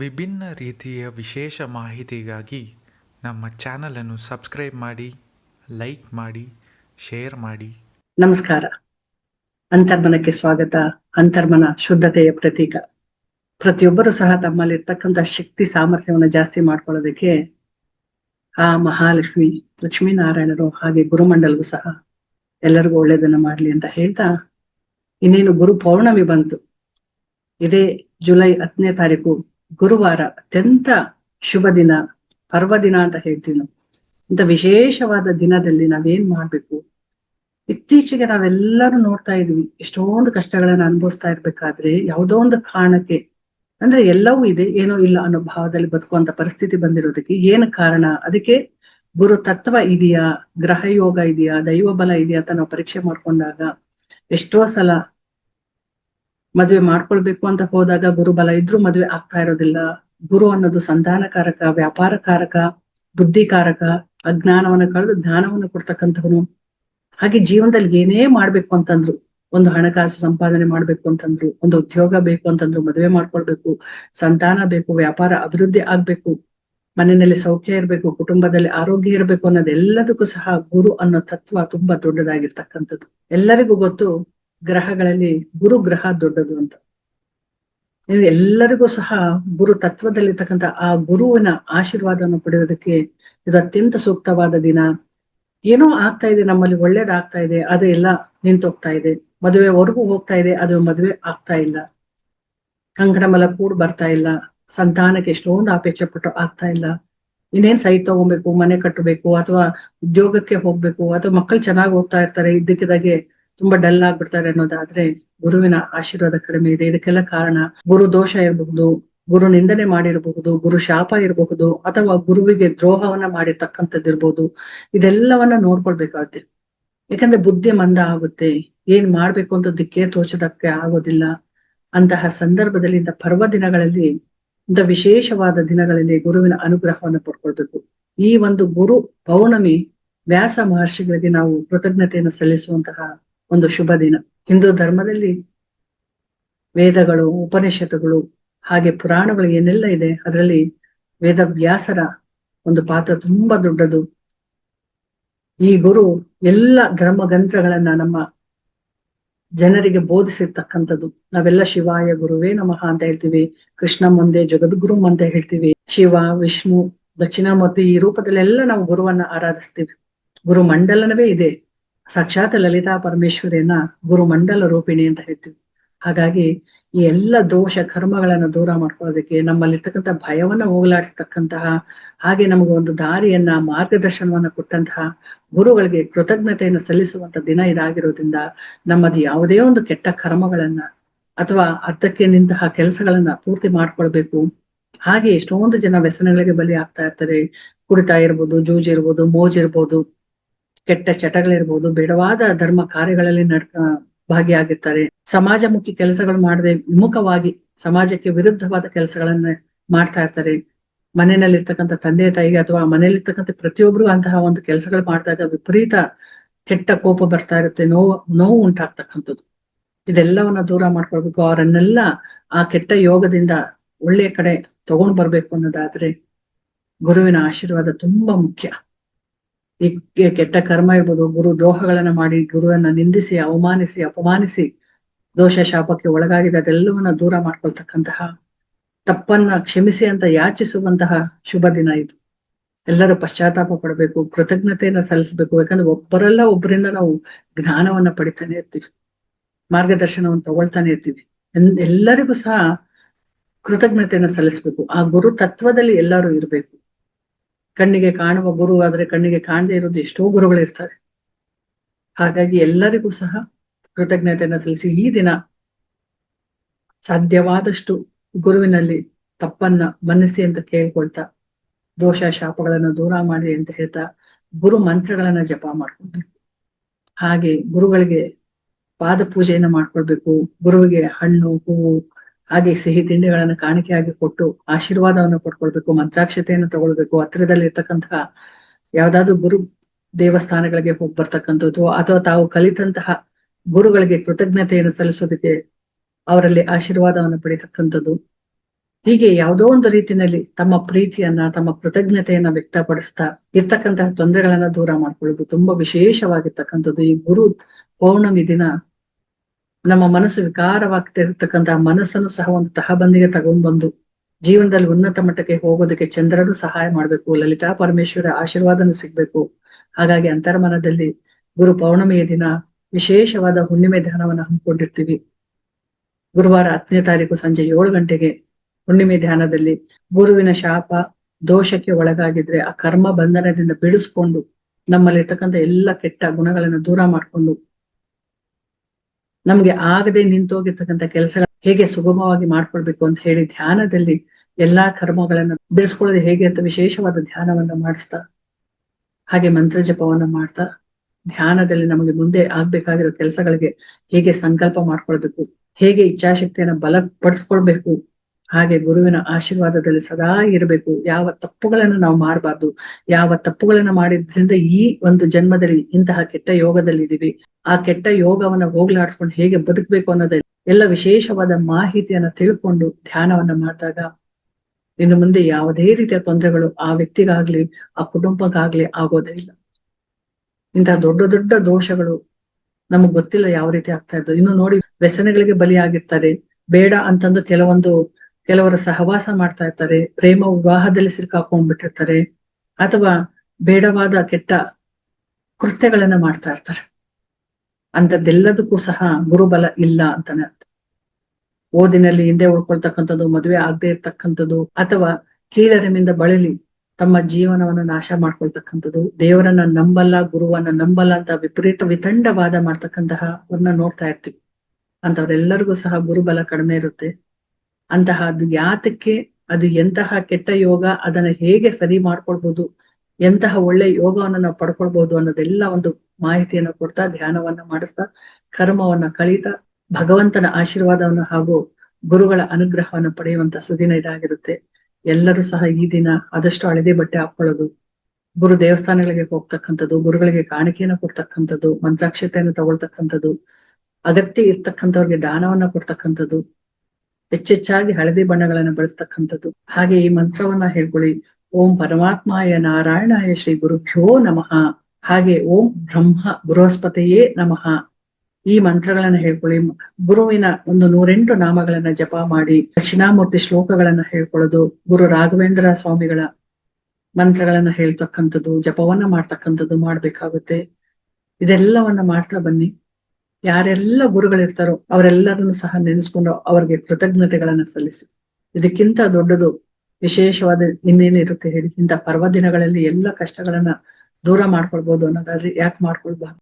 ವಿಭಿನ್ನ ರೀತಿಯ ವಿಶೇಷ ಮಾಹಿತಿಗಾಗಿ ನಮ್ಮ ಚಾನಲನ್ನು ಸಬ್ಸ್ಕ್ರೈಬ್ ಮಾಡಿ, ಲೈಕ್ ಮಾಡಿ, ಶೇರ್ ಮಾಡಿ. ನಮಸ್ಕಾರ. ಅಂತರ್ಮನಕ್ಕೆ ಸ್ವಾಗತ. ಅಂತರ್ಮನ ಶುದ್ಧತೆಯ ಪ್ರತೀಕ. ಪ್ರತಿಯೊಬ್ಬರು ಸಹ ತಮ್ಮಲ್ಲಿರ್ತಕ್ಕಂಥ ಶಕ್ತಿ ಸಾಮರ್ಥ್ಯವನ್ನು ಜಾಸ್ತಿ ಮಾಡ್ಕೊಳ್ಳೋದಕ್ಕೆ ಆ ಮಹಾಲಕ್ಷ್ಮಿ ಲಕ್ಷ್ಮೀನಾರಾಯಣರು ಹಾಗೆ ಗುರುಮಂಡಲಗೂ ಸಹ ಎಲ್ಲರಿಗೂ ಒಳ್ಳೇದನ್ನ ಮಾಡ್ಲಿ ಅಂತ ಹೇಳ್ತಾ ಇನ್ನೇನು ಗುರು ಪೌರ್ಣಮಿ ಬಂತು. ಇದೇ ಜುಲೈ ಹತ್ತನೇ ತಾರೀಕು ಗುರುವಾರ ಅತ್ಯಂತ ಶುಭ ದಿನ, ಪರ್ವ ದಿನ ಅಂತ ಹೇಳ್ತೀವಿ ನಾವು. ಇಂಥ ವಿಶೇಷವಾದ ದಿನದಲ್ಲಿ ನಾವೇನ್ ಮಾಡ್ಬೇಕು? ಇತ್ತೀಚೆಗೆ ನಾವೆಲ್ಲರೂ ನೋಡ್ತಾ ಇದೀವಿ, ಎಷ್ಟೊಂದು ಕಷ್ಟಗಳನ್ನ ಅನುಭವಿಸ್ತಾ ಇರ್ಬೇಕಾದ್ರೆ ಯಾವುದೋ ಒಂದು ಕಾರಣಕ್ಕೆ, ಅಂದ್ರೆ ಎಲ್ಲವೂ ಇದೆ, ಏನೋ ಇಲ್ಲ ಅನ್ನೋ ಭಾವದಲ್ಲಿ ಬದುಕುವಂತ ಪರಿಸ್ಥಿತಿ ಬಂದಿರೋದಕ್ಕೆ ಏನು ಕಾರಣ? ಅದಕ್ಕೆ ಗುರು ತತ್ವ ಇದೆಯಾ ಗ್ರಹ ಯೋಗ ಇದೆಯಾ ದೈವ ಬಲ ಇದೆಯಾ ಅಂತ ನಾವು ಪರೀಕ್ಷೆ ಮಾಡ್ಕೊಂಡಾಗ ಎಷ್ಟೋ ಸಲ ಮದ್ವೆ ಮಾಡ್ಕೊಳ್ಬೇಕು ಅಂತ ಹೋದಾಗ ಗುರುಬಲ ಇದ್ರೂ ಮದ್ವೆ ಆಗ್ತಾ ಇರೋದಿಲ್ಲ. ಗುರು ಅನ್ನೋದು ಸಂಧಾನಕಾರಕ, ವ್ಯಾಪಾರಕಾರಕ, ಬುದ್ಧಿಕಾರಕ, ಅಜ್ಞಾನವನ್ನ ಕಳೆದು ಜ್ಞಾನವನ್ನು ಕೊಡ್ತಕ್ಕಂಥವನು. ಹಾಗೆ ಜೀವನದಲ್ಲಿ ಏನೇ ಮಾಡ್ಬೇಕು ಅಂತಂದ್ರು, ಒಂದು ಹಣಕಾಸು ಸಂಪಾದನೆ ಮಾಡ್ಬೇಕು ಅಂತಂದ್ರು, ಒಂದು ಉದ್ಯೋಗ ಬೇಕು ಅಂತಂದ್ರು, ಮದುವೆ ಮಾಡ್ಕೊಳ್ಬೇಕು, ಸಂತಾನ ಬೇಕು, ವ್ಯಾಪಾರ ಅಭಿವೃದ್ಧಿ ಆಗ್ಬೇಕು, ಮನೆಯಲ್ಲಿ ಸೌಖ್ಯ ಇರಬೇಕು, ಕುಟುಂಬದಲ್ಲಿ ಆರೋಗ್ಯ ಇರಬೇಕು ಅನ್ನೋದೆಲ್ಲದಕ್ಕೂ ಸಹ ಗುರು ಅನ್ನೋ ತತ್ವ ತುಂಬಾ ದೊಡ್ಡದಾಗಿರ್ತಕ್ಕಂಥದ್ದು. ಎಲ್ಲರಿಗೂ ಗೊತ್ತು ಗ್ರಹಗಳಲ್ಲಿ ಗುರು ಗ್ರಹ ದೊಡ್ಡದು ಅಂತ. ಎಲ್ಲರಿಗೂ ಸಹ ಗುರು ತತ್ವದಲ್ಲಿರ್ತಕ್ಕಂಥ ಆ ಗುರುವಿನ ಆಶೀರ್ವಾದವನ್ನು ಪಡೆಯೋದಕ್ಕೆ ಇದು ಅತ್ಯಂತ ಸೂಕ್ತವಾದ ದಿನ. ಏನೋ ಆಗ್ತಾ ಇದೆ, ನಮ್ಮಲ್ಲಿ ಒಳ್ಳೇದಾಗ್ತಾ ಇದೆ, ಅದು ಎಲ್ಲ ನಿಂತೋಗ್ತಾ ಇದೆ. ಮದುವೆವರೆಗೂ ಹೋಗ್ತಾ ಇದೆ, ಅದು ಮದುವೆ ಆಗ್ತಾ ಇಲ್ಲ. ಕಂಕಣಮಲ ಕೂಡ ಬರ್ತಾ ಇಲ್ಲ. ಸಂತಾನಕ್ಕೆ ಎಷ್ಟೊಂದು ಅಪೇಕ್ಷೆ ಪಟ್ಟು ಆಗ್ತಾ ಇಲ್ಲ. ಇನ್ನೇನ್ ಸೈಟ್ ತಗೊಬೇಕು, ಮನೆ ಕಟ್ಟಬೇಕು, ಅಥವಾ ಉದ್ಯೋಗಕ್ಕೆ ಹೋಗ್ಬೇಕು, ಅಥವಾ ಮಕ್ಕಳು ಚೆನ್ನಾಗಿ ಓದ್ತಾ ಇರ್ತಾರೆ ಇದ್ದಕ್ಕಿದಾಗೆ ತುಂಬಾ ಡಲ್ ಆಗ್ಬಿಡ್ತಾರೆ ಅನ್ನೋದಾದ್ರೆ ಗುರುವಿನ ಆಶೀರ್ವಾದ ಕಡಿಮೆ ಇದೆ. ಇದಕ್ಕೆಲ್ಲ ಕಾರಣ ಗುರು ದೋಷ ಇರಬಹುದು, ಗುರು ನಿಂದನೆ ಮಾಡಿರಬಹುದು, ಗುರು ಶಾಪ ಇರಬಹುದು, ಅಥವಾ ಗುರುವಿಗೆ ದ್ರೋಹವನ್ನ ಮಾಡಿರ್ತಕ್ಕಂಥದ್ದಿರ್ಬೋದು ಇದೆಲ್ಲವನ್ನ ನೋಡ್ಕೊಳ್ಬೇಕಾಗುತ್ತೆ ಯಾಕಂದ್ರೆ ಬುದ್ಧಿ ಮಂದ ಆಗುತ್ತೆ. ಏನ್ ಮಾಡ್ಬೇಕು ಅಂತ ದಿಕ್ಕೇ ತೋಚದಕ್ಕೆ ಆಗೋದಿಲ್ಲ. ಅಂತಹ ಸಂದರ್ಭದಲ್ಲಿ, ಇಂಥ ಪರ್ವ ದಿನಗಳಲ್ಲಿ, ಇಂಥ ವಿಶೇಷವಾದ ದಿನಗಳಲ್ಲಿ ಗುರುವಿನ ಅನುಗ್ರಹವನ್ನು ಪಡ್ಕೊಳ್ಬೇಕು. ಈ ಒಂದು ಗುರು ಪೌರ್ಣಮಿ ವ್ಯಾಸ ಮಹರ್ಷಿಗಳಿಗೆ ನಾವು ಕೃತಜ್ಞತೆಯನ್ನು ಸಲ್ಲಿಸುವಂತಹ ಒಂದು ಶುಭ ದಿನ. ಹಿಂದೂ ಧರ್ಮದಲ್ಲಿ ವೇದಗಳು, ಉಪನಿಷತ್ತುಗಳು, ಹಾಗೆ ಪುರಾಣಗಳು ಏನೆಲ್ಲ ಇದೆ, ಅದರಲ್ಲಿ ವೇದವ್ಯಾಸರ ಒಂದು ಪಾತ್ರ ತುಂಬಾ ದೊಡ್ಡದು. ಈ ಗುರು ಎಲ್ಲ ಧರ್ಮಗ್ರಂಥಗಳನ್ನ ನಮ್ಮ ಜನರಿಗೆ ಬೋಧಿಸಿರ್ತಕ್ಕಂಥದ್ದು. ನಾವೆಲ್ಲ ಶಿವಾಯ ಗುರುವೇ ನಮಃ ಅಂತ ಹೇಳ್ತೀವಿ. ಕೃಷ್ಣ ಮುಂದೆ, ಜಗದ್ಗುರು ಅಂತ ಹೇಳ್ತೀವಿ. ಶಿವ, ವಿಷ್ಣು ದಕ್ಷಿಣಾಮೂರ್ತಿ ಈ ರೂಪದಲ್ಲೆಲ್ಲ ನಾವು ಗುರುವನ್ನ ಆರಾಧಿಸ್ತೀವಿ. ಗುರು ಮಂಡಲನವೇ ಇದೆ. ಸಾಕ್ಷಾತ್ ಲಲಿತಾ ಪರಮೇಶ್ವರಿಯನ್ನ ಗುರು ಮಂಡಲ ರೂಪಿಣಿ ಅಂತ ಹೇಳ್ತೀವಿ. ಹಾಗಾಗಿ ಈ ಎಲ್ಲ ದೋಷ ಕರ್ಮಗಳನ್ನ ದೂರ ಮಾಡ್ಕೊಳ್ಳೋದಕ್ಕೆ ನಮ್ಮಲ್ಲಿರ್ತಕ್ಕಂಥ ಭಯವನ್ನ ಹೋಗಲಾಡಿಸ್ತಕ್ಕಂತಹ, ಹಾಗೆ ನಮಗೆ ಒಂದು ದಾರಿಯನ್ನ, ಮಾರ್ಗದರ್ಶನವನ್ನ ಕೊಟ್ಟಂತಹ ಗುರುಗಳಿಗೆ ಕೃತಜ್ಞತೆಯನ್ನು ಸಲ್ಲಿಸುವಂತ ದಿನ ಇದಾಗಿರೋದ್ರಿಂದ ನಮ್ಮದು ಯಾವುದೇ ಒಂದು ಕೆಟ್ಟ ಕರ್ಮಗಳನ್ನ ಅಥವಾ ಅರ್ಧಕ್ಕೆ ನಿಂತಹ ಕೆಲಸಗಳನ್ನ ಪೂರ್ತಿ ಮಾಡ್ಕೊಳ್ಬೇಕು. ಹಾಗೆ ಎಷ್ಟೊಂದು ಜನ ವ್ಯಸನಗಳಿಗೆ ಬಲಿ ಆಗ್ತಾ ಇರ್ತಾರೆ. ಕುಡಿತಾ ಇರ್ಬೋದು, ಜೂಜ್ ಇರ್ಬೋದು, ಮೋಜ್ ಕೆಟ್ಟ ಚಟಗಳಿರ್ಬೋದು, ಬೇಡವಾದ ಧರ್ಮ ಕಾರ್ಯಗಳಲ್ಲಿ ನಡ್ ಭಾಗಿಯಾಗಿರ್ತಾರೆ. ಸಮಾಜಮುಖಿ ಕೆಲಸಗಳು ಮಾಡದೆ ವಿಮುಖವಾಗಿ ಸಮಾಜಕ್ಕೆ ವಿರುದ್ಧವಾದ ಕೆಲಸಗಳನ್ನ ಮಾಡ್ತಾ ಇರ್ತಾರೆ. ಮನೆಯಲ್ಲಿರ್ತಕ್ಕಂಥ ತಂದೆ, ತಾಯಿಗೆ ಅಥವಾ ಮನೆಯಲ್ಲಿರ್ತಕ್ಕಂಥ ಪ್ರತಿಯೊಬ್ಬರಿಗೂ ಅಂತಹ ಒಂದು ಕೆಲಸಗಳು ಮಾಡಿದಾಗ ವಿಪರೀತ ಕೆಟ್ಟ ಕೋಪ ಬರ್ತಾ ಇರುತ್ತೆ, ನೋವು ನೋವು ಉಂಟಾಗ್ತಕ್ಕಂಥದ್ದು. ಇದೆಲ್ಲವನ್ನ ದೂರ ಮಾಡ್ಕೊಳ್ಬೇಕು. ಅವರನ್ನೆಲ್ಲ ಆ ಕೆಟ್ಟ ಯೋಗದಿಂದ ಒಳ್ಳೆಯ ಕಡೆ ತಗೊಂಡ್ ಬರ್ಬೇಕು ಅನ್ನೋದಾದ್ರೆ ಗುರುವಿನ ಆಶೀರ್ವಾದ ತುಂಬಾ ಮುಖ್ಯ. ಈ ಕೆಟ್ಟ ಕರ್ಮ ಇರ್ಬೋದು, ಗುರು ದ್ರೋಹಗಳನ್ನ ಮಾಡಿ, ಗುರುವನ್ನ ನಿಂದಿಸಿ, ಅವಮಾನಿಸಿ, ಅಪಮಾನಿಸಿ, ದೋಷ ಶಾಪಕ್ಕೆ ಒಳಗಾಗಿದೆ ಅದೆಲ್ಲವನ್ನ ದೂರ ಮಾಡ್ಕೊಳ್ತಕ್ಕಂತಹ ತಪ್ಪನ್ನ ಕ್ಷಮಿಸಿ ಅಂತ ಯಾಚಿಸುವಂತಹ ಶುಭ ದಿನ ಇದು. ಎಲ್ಲರೂ ಪಶ್ಚಾತ್ತಾಪ ಪಡಬೇಕು, ಕೃತಜ್ಞತೆಯನ್ನ ಸಲ್ಲಿಸಬೇಕು. ಯಾಕಂದ್ರೆ ಒಬ್ಬರಲ್ಲ ಒಬ್ಬರಿಂದ ನಾವು ಜ್ಞಾನವನ್ನ ಪಡಿತಾನೆ ಇರ್ತೀವಿ. ಮಾರ್ಗದರ್ಶನವನ್ನು ತಗೊಳ್ತಾನೆ ಇರ್ತೀವಿ. ಎಲ್ಲರಿಗೂ ಸಹ ಕೃತಜ್ಞತೆಯನ್ನ ಸಲ್ಲಿಸ್ಬೇಕು. ಆ ಗುರು ತತ್ವದಲ್ಲಿ ಎಲ್ಲರೂ ಇರ್ಬೇಕು. ಕಣ್ಣಿಗೆ ಕಾಣುವ ಗುರು ಆದ್ರೆ ಕಣ್ಣಿಗೆ ಕಾಣದೇ ಇರೋದು ಎಷ್ಟೋ ಗುರುಗಳು ಇರ್ತಾರೆ. ಹಾಗಾಗಿ ಎಲ್ಲರಿಗೂ ಸಹ ಕೃತಜ್ಞತೆಯನ್ನು ಸಲ್ಲಿಸಿ ಈ ದಿನ ಸಾಧ್ಯವಾದಷ್ಟು ಗುರುವಿನಲ್ಲಿ ತಪ್ಪನ್ನ ಮನ್ನಿಸಿ ಅಂತ ಕೇಳ್ಕೊಳ್ತಾ ದೋಷ ಶಾಪಗಳನ್ನು ದೂರ ಮಾಡಿ ಅಂತ ಹೇಳ್ತಾ ಗುರು ಮಂತ್ರಗಳನ್ನ ಜಪ ಮಾಡ್ಕೊಳ್ಬೇಕು. ಹಾಗೆ ಗುರುಗಳಿಗೆ ಪಾದ ಪೂಜೆಯನ್ನ ಮಾಡ್ಕೊಳ್ಬೇಕು. ಗುರುವಿಗೆ ಹಣ್ಣು, ಹೂವು ಹಾಗೆ ಸಿಹಿ ತಿಂಡಿಗಳನ್ನ ಕಾಣಿಕೆಯಾಗಿ ಕೊಟ್ಟು ಆಶೀರ್ವಾದವನ್ನು ಕೊಟ್ಕೊಳ್ಬೇಕು ಮಂತ್ರಾಕ್ಷತೆಯನ್ನು ತಗೊಳ್ಬೇಕು ಹತ್ತಿರದಲ್ಲಿ ಇರ್ತಕ್ಕಂತಹ ಯಾವ್ದಾದ್ರು ಗುರು ದೇವಸ್ಥಾನಗಳಿಗೆ ಹೋಗಿ ಬರ್ತಕ್ಕಂಥದ್ದು, ಅಥವಾ ತಾವು ಕಲಿತಂತಹ ಗುರುಗಳಿಗೆ ಕೃತಜ್ಞತೆಯನ್ನು ಸಲ್ಲಿಸೋದಕ್ಕೆ ಅವರಲ್ಲಿ ಆಶೀರ್ವಾದವನ್ನು ಪಡಿತಕ್ಕಂಥದ್ದು. ಹೀಗೆ ಯಾವುದೋ ಒಂದು ರೀತಿಯಲ್ಲಿ ತಮ್ಮ ಪ್ರೀತಿಯನ್ನ, ತಮ್ಮ ಕೃತಜ್ಞತೆಯನ್ನ ವ್ಯಕ್ತಪಡಿಸ್ತಾ ಇರ್ತಕ್ಕಂತಹ ತೊಂದರೆಗಳನ್ನ ದೂರ ಮಾಡ್ಕೊಳ್ಳೋದು ತುಂಬಾ ವಿಶೇಷವಾಗಿರ್ತಕ್ಕಂಥದ್ದು. ಈ ಗುರು ಪೌರ್ಣಮಿ ದಿನ ನಮ್ಮ ಮನಸ್ಸು ವಿಕಾರವಾಗ್ತಿರ್ತಕ್ಕಂತಹ ಮನಸ್ಸನ್ನು ಸಹ ಒಂದು ತಹಬಂದಿಗೆ ತಗೊಂಡ್ಬಂದು ಜೀವನದಲ್ಲಿ ಉನ್ನತ ಮಟ್ಟಕ್ಕೆ ಹೋಗೋದಕ್ಕೆ ಚಂದ್ರನು ಸಹಾಯ ಮಾಡ್ಬೇಕು, ಲಲಿತಾ ಪರಮೇಶ್ವರ ಆಶೀರ್ವಾದನು ಸಿಗ್ಬೇಕು. ಹಾಗಾಗಿ ಅಂತರ್ಮನದಲ್ಲಿ ಗುರು ಪೌರ್ಣಮಿಯ ದಿನ ವಿಶೇಷವಾದ ಹುಣ್ಣಿಮೆ ಧ್ಯಾನವನ್ನು ಹಮ್ಮಿಕೊಂಡಿರ್ತೀವಿ. ಗುರುವಾರ ಹತ್ತನೇ ತಾರೀಕು ಸಂಜೆ ಏಳು ಗಂಟೆಗೆ ಹುಣ್ಣಿಮೆ ಧ್ಯಾನದಲ್ಲಿ ಗುರುವಿನ ಶಾಪ ದೋಷಕ್ಕೆ ಒಳಗಾಗಿದ್ರೆ ಆ ಕರ್ಮ ಬಂಧನದಿಂದ ಬಿಡಿಸ್ಕೊಂಡು ನಮ್ಮಲ್ಲಿರ್ತಕ್ಕಂಥ ಎಲ್ಲ ಕೆಟ್ಟ ಗುಣಗಳನ್ನ ದೂರ ಮಾಡ್ಕೊಂಡು ನಮ್ಗೆ ಆಗದೆ ನಿಂತೋಗಿರ್ತಕ್ಕಂಥ ಕೆಲಸಗಳ ಹೇಗೆ ಸುಗಮವಾಗಿ ಮಾಡ್ಕೊಳ್ಬೇಕು ಅಂತ ಹೇಳಿ ಧ್ಯಾನದಲ್ಲಿ ಎಲ್ಲಾ ಕರ್ಮಗಳನ್ನ ಬಿಡಿಸ್ಕೊಳ್ಳೋದು ಹೇಗೆ ಅಂತ ವಿಶೇಷವಾದ ಧ್ಯಾನವನ್ನ ಮಾಡಿಸ್ತಾ, ಹಾಗೆ ಮಂತ್ರ ಜಪವನ್ನ ಮಾಡ್ತಾ, ಧ್ಯಾನದಲ್ಲಿ ನಮಗೆ ಮುಂದೆ ಆಗ್ಬೇಕಾಗಿರೋ ಕೆಲಸಗಳಿಗೆ ಹೇಗೆ ಸಂಕಲ್ಪ ಮಾಡ್ಕೊಳ್ಬೇಕು, ಹೇಗೆ ಇಚ್ಛಾಶಕ್ತಿಯನ್ನ ಬಲಪಡಿಸ್ಕೊಳ್ಬೇಕು ಹಾಗೆ ಗುರುವಿನ ಆಶೀರ್ವಾದದಲ್ಲಿ ಸದಾ ಇರಬೇಕು. ಯಾವ ತಪ್ಪುಗಳನ್ನು ನಾವು ಮಾಡಬಾರ್ದು. ಯಾವ ತಪ್ಪುಗಳನ್ನು ಮಾಡಿದ್ರಿಂದ ಈ ಒಂದು ಜನ್ಮದಲ್ಲಿ ಇಂತಹ ಕೆಟ್ಟ ಯೋಗದಲ್ಲಿ ಇದೀವಿ ಆ ಕೆಟ್ಟ ಯೋಗವನ್ನ ಹೋಗ್ಲಾಡ್ಸ್ಕೊಂಡು ಹೇಗೆ ಬದುಕಬೇಕು ಅನ್ನೋದೇ ಎಲ್ಲ ವಿಶೇಷವಾದ ಮಾಹಿತಿಯನ್ನ ತಿಳ್ಕೊಂಡು ಧ್ಯಾನವನ್ನ ಮಾಡಿದಾಗ ಇನ್ನು ಮುಂದೆ ಯಾವುದೇ ರೀತಿಯ ತೊಂದರೆಗಳು ಆ ವ್ಯಕ್ತಿಗಾಗ್ಲಿ, ಆ ಕುಟುಂಬಕ್ಕಾಗ್ಲಿ ಆಗೋದೇ ಇಲ್ಲ. ಇಂತಹ ದೊಡ್ಡ ದೊಡ್ಡ ದೋಷಗಳು ನಮಗ್ ಗೊತ್ತಿಲ್ಲ ಯಾವ ರೀತಿ ಆಗ್ತಾ ಇದ್ದು ಇನ್ನು ನೋಡಿ ವ್ಯಸನಗಳಿಗೆ ಬಲಿಯಾಗಿರ್ತಾರೆ. ಬೇಡ ಅಂತಂದು ಕೆಲವೊಂದು ಕೆಲವರ ಸಹವಾಸ ಮಾಡ್ತಾ ಇರ್ತಾರೆ, ಪ್ರೇಮ ವಿವಾಹದಲ್ಲಿ ಸಿಕ್ಕಾಕೊಂಡ್ಬಿಟ್ಟಿರ್ತಾರೆ, ಅಥವಾ ಬೇಡವಾದ ಕೆಟ್ಟ ಕೃತ್ಯಗಳನ್ನ ಮಾಡ್ತಾ ಇರ್ತಾರೆ. ಅಂತದ್ದೆಲ್ಲದಕ್ಕೂ ಸಹ ಗುರುಬಲ ಇಲ್ಲ ಅಂತಾನೆ ಅರ್ಥ. ಓದಿನಲ್ಲಿ ಹಿಂದೆ ಉಳ್ಕೊಳ್ತಕ್ಕಂಥದ್ದು, ಮದುವೆ ಆಗದೆ ಇರ್ತಕ್ಕಂಥದ್ದು, ಅಥವಾ ಕೀಳರಿಮಿಂದ ಬಳಲಿ ತಮ್ಮ ಜೀವನವನ್ನು ನಾಶ ಮಾಡ್ಕೊಳ್ತಕ್ಕಂಥದ್ದು, ದೇವರನ್ನ ನಂಬಲ್ಲ, ಗುರುವನ್ನ ನಂಬಲ್ಲ ಅಂತ ವಿಪರೀತ ವಿತಂಡವಾದ ಮಾಡ್ತಕ್ಕಂತಹ ಅವ್ರನ್ನ ನೋಡ್ತಾ ಇರ್ತೀವಿ. ಅಂತವ್ರೆಲ್ಲರಿಗೂ ಸಹ ಗುರುಬಲ ಕಡಿಮೆ ಇರುತ್ತೆ. ಅಂತಹ ಅದು ಯಾತಕ್ಕೆ ಅದು ಎಂತಹ ಕೆಟ್ಟ ಯೋಗ, ಅದನ್ನ ಹೇಗೆ ಸರಿ ಮಾಡ್ಕೊಳ್ಬಹುದು ಎಂತಹ ಒಳ್ಳೆ ಯೋಗವನ್ನ ನಾವು ಪಡ್ಕೊಳ್ಬಹುದು ಅನ್ನೋದೆಲ್ಲ ಒಂದು ಮಾಹಿತಿಯನ್ನ ಕೊಡ್ತಾ, ಧ್ಯಾನವನ್ನ ಮಾಡಿಸ್ತಾ, ಕರ್ಮವನ್ನ ಕಳೀತಾ, ಭಗವಂತನ ಆಶೀರ್ವಾದವನ್ನು ಹಾಗೂ ಗುರುಗಳ ಅನುಗ್ರಹವನ್ನು ಪಡೆಯುವಂತ ಸುದಿನ ಇದಾಗಿರುತ್ತೆ. ಎಲ್ಲರೂ ಸಹ ಈ ದಿನ ಆದಷ್ಟು ಅಳದೆ ಬಟ್ಟೆ ಹಾಕೊಳ್ಳೋದು, ಗುರು ದೇವಸ್ಥಾನಗಳಿಗೆ ಹೋಗ್ತಕ್ಕಂಥದ್ದು, ಗುರುಗಳಿಗೆ ಕಾಣಿಕೆಯನ್ನು ಕೊಡ್ತಕ್ಕಂಥದ್ದು, ಮಂತ್ರಾಕ್ಷತೆಯನ್ನು ತಗೊಳ್ತಕ್ಕಂಥದ್ದು, ಅಗತ್ಯ ಇರ್ತಕ್ಕಂಥವ್ರಿಗೆ ದಾನವನ್ನ ಕೊಡ್ತಕ್ಕಂಥದ್ದು ಹೆಚ್ಚೆಚ್ಚಾಗಿ ಹಳದಿ ಬಣ್ಣಗಳನ್ನು ಬಳಸ್ತಕ್ಕಂಥದ್ದು. ಹಾಗೆ ಈ ಮಂತ್ರವನ್ನ ಹೇಳ್ಕೊಳ್ಳಿ. ಓಂ ಪರಮಾತ್ಮಾಯ ನಾರಾಯಣಾಯ ಶ್ರೀ ಗುರುಭ್ಯೋ ನಮಃ. ಹಾಗೆ ಓಂ ಬ್ರಹ್ಮ ಬೃಹಸ್ಪತಿಯೇ ನಮಃ. ಈ ಮಂತ್ರಗಳನ್ನ ಹೇಳ್ಕೊಳ್ಳಿ. ಗುರುವಿನ ಒಂದು ನೂರೆಂಟು ನಾಮಗಳನ್ನ ಜಪ ಮಾಡಿ ದಕ್ಷಿಣಾಮೂರ್ತಿ ಶ್ಲೋಕಗಳನ್ನ ಹೇಳ್ಕೊಳ್ಳೋದು, ಗುರು ರಾಘವೇಂದ್ರ ಸ್ವಾಮಿಗಳ ಮಂತ್ರಗಳನ್ನ ಹೇಳ್ತಕ್ಕಂಥದ್ದು, ಜಪವನ್ನ ಮಾಡ್ತಕ್ಕಂಥದ್ದು ಮಾಡ್ಬೇಕಾಗುತ್ತೆ. ಇದೆಲ್ಲವನ್ನ ಮಾಡ್ತಾ ಬನ್ನಿ. ಯಾರೆಲ್ಲ ಗುರುಗಳಿರ್ತಾರೋ ಅವರೆಲ್ಲರನ್ನು ಸಹ ನೆನೆಸ್ಕೊಂಡು ಅವ್ರಿಗೆ ಕೃತಜ್ಞತೆಗಳನ್ನ ಸಲ್ಲಿಸಿ. ಇದಕ್ಕಿಂತ ದೊಡ್ಡದು ವಿಶೇಷವಾದ ಇನ್ನೇನಿರುತ್ತೆ ಹೇಳಿ ಇಂಥ ಪರ್ವ ದಿನಗಳಲ್ಲಿ ಎಲ್ಲ ಕಷ್ಟಗಳನ್ನ ದೂರ ಮಾಡ್ಕೊಳ್ಬಹುದು ಅನ್ನೋದಾದ್ರೆ ಯಾಕೆ ಮಾಡ್ಕೊಳ್ಬಾರ್ದು?